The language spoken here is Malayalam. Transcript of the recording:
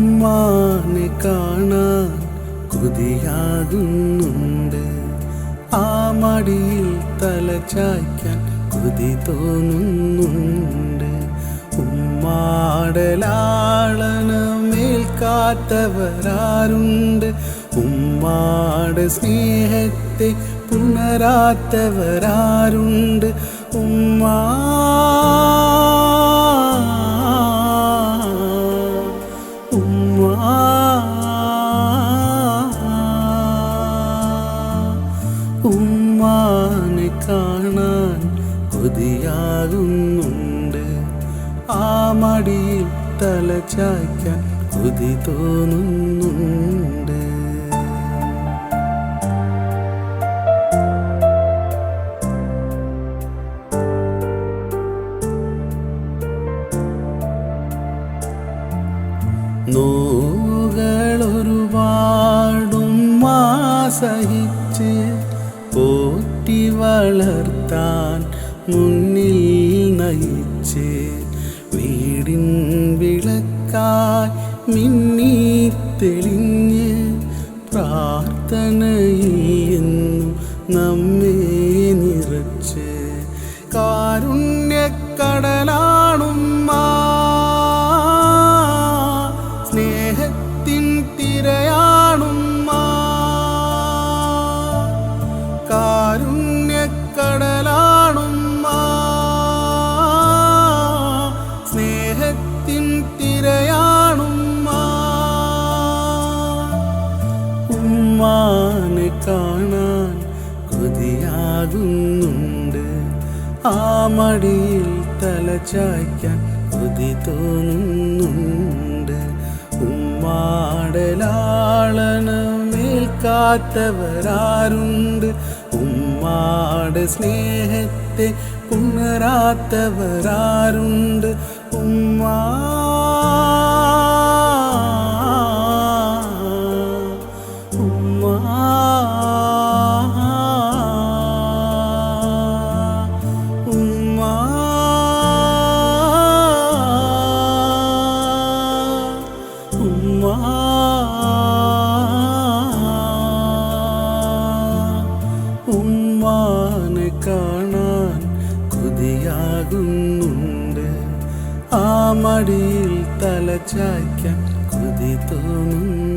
ഉമ്മാനെ കാണാൻ കൊതിയാകുന്നുണ്ട്. ആ മടിയിൽ തല ചായ്ക്കാൻ കൊതി തോന്നുന്നുണ്ട്. ഉമ്മാടലാളന ഉമ്മാടലാളനമേൽക്കാത്തവരാരുണ്ട്. ഉമ്മാട് സ്നേഹത്തെ പുണരാത്തവരാരുണ്ട്. ഉമ്മാ ഉമ്മാനെ കാണാൻ കൊതിയാകുന്നുണ്ട്. ആ മടിയിൽ തല ചായ്ക്കാൻ കൊതി തോന്നുന്നുണ്ട്. നോകളൊരുപാടും മാസഹി വളർത്താൻ മുന്നിൽ നയിച്ച്. വീടിൻ വിളക്കായി മിന്നി തെളിഞ്ഞ് പ്രാർത്ഥനയിൽ നമ്മെ നിറച്ച്. കാരുണ്യക്കടലാണുമ്മ. സ്നേഹത്തിൻ തിരയാണുമ്മാ കാരുണ്യക്കടലാണുമ്മാ സ്നേഹത്തിൻ തിരയാണുമ്മ ഉമ്മാനെ കാണാൻ കൊതിയാകുന്നുണ്ട്. ആ മടിയിൽ തല ചായ്ക്കാൻ കൊതി തോന്നുന്നുണ്ട്. ഉമ്മാടലാളനമേൽക്കാത്തവരാരുണ്ട് ഉമ്മാടെ സ്നേഹത്തെ പുണരാത്തവരാരുണ്ട് ഉമ്മാ ഉമ്മാ കൊതിയാകുന്നുണ്ട് ആ മടിയിൽ തല ചായ്ക്കാൻ കൊതി തോന്നുന്നു.